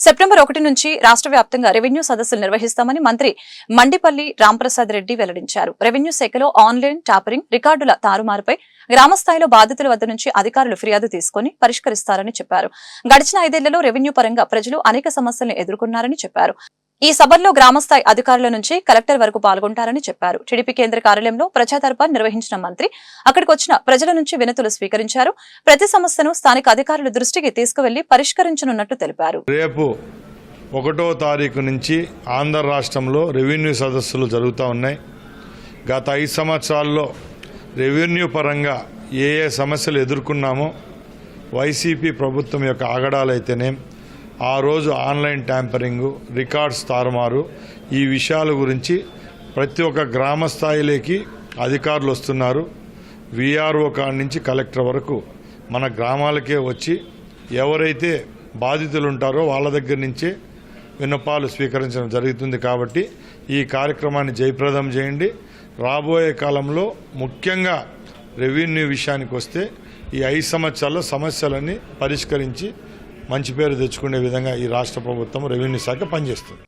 September ఒకటి నుంచి రాష్ట్ర వ్యాప్తంగా రెవెన్యూ సదస్సులు నిర్వహిస్తామని మంత్రి మండిపల్లి రాంప్రసాద్ రెడ్డి వెల్లడించారు. రెవెన్యూ శాఖలో ఆన్లైన్ టాపరింగ్ రికార్డుల తారుమారుపై గ్రామ స్థాయిలో బాధితుల వద్ద నుంచి అధికారులు ఫిర్యాదు తీసుకుని పరిష్కరిస్తారని చెప్పారు. గడిచిన ఐదేళ్ళలో రెవెన్యూ పరంగా ప్రజలు అనేక సమస్యలను ఎదుర్కొన్నారని చెప్పారు. ఈ సభల్లో గ్రామస్థాయి అధికారుల నుంచి కలెక్టర్ వరకు పాల్గొంటారని చెప్పారు. టీడీపీ కేంద్ర కార్యాలయంలో ప్రజాదర్బార్ నిర్వహించిన మంత్రి అక్కడికి వచ్చిన ప్రజల నుంచి వినతులు స్వీకరించారు. ప్రతి సమస్యను స్థానిక అధికారుల దృష్టికి తీసుకువెళ్ళి పరిష్కరించనున్నట్టు తెలిపారు. రేపు ఒకటో తారీఖు నుంచి ఆంధ్ర రాష్ట్రంలో రెవెన్యూ సదస్సులు జరుగుతూ ఉన్నాయి. గత ఐదు సంవత్సరాల్లో రెవెన్యూ పరంగా ఏ ఏ సమస్యలు ఎదుర్కొన్నామో వైసీపీ ప్రభుత్వం యొక్క ఆగడాలైతేనే ఆ రోజు ఆన్లైన్ ట్యాంపరింగు రికార్డ్స్ తారుమారు. ఈ విషయాల గురించి ప్రతి ఒక్క గ్రామ స్థాయిలోకి అధికారులు వస్తున్నారు. విఆర్ఓ కాడ నుంచి కలెక్టర్ వరకు మన గ్రామాలకే వచ్చి ఎవరైతే బాధితులు ఉంటారో వాళ్ళ దగ్గర నుంచే విన్నపాలు స్వీకరించడం జరుగుతుంది కాబట్టి ఈ కార్యక్రమాన్ని జయప్రదం చేయండి. రాబోయే కాలంలో ముఖ్యంగా రెవెన్యూ విషయానికి వస్తే ఈ ఐదు సంవత్సరాల్లో సమస్యలన్నీ పరిష్కరించి మంచి పేరు తెచ్చుకునే విధంగా ఈ రాష్ట్ర ప్రభుత్వం రెవెన్యూ శాఖ పనిచేస్తుంది.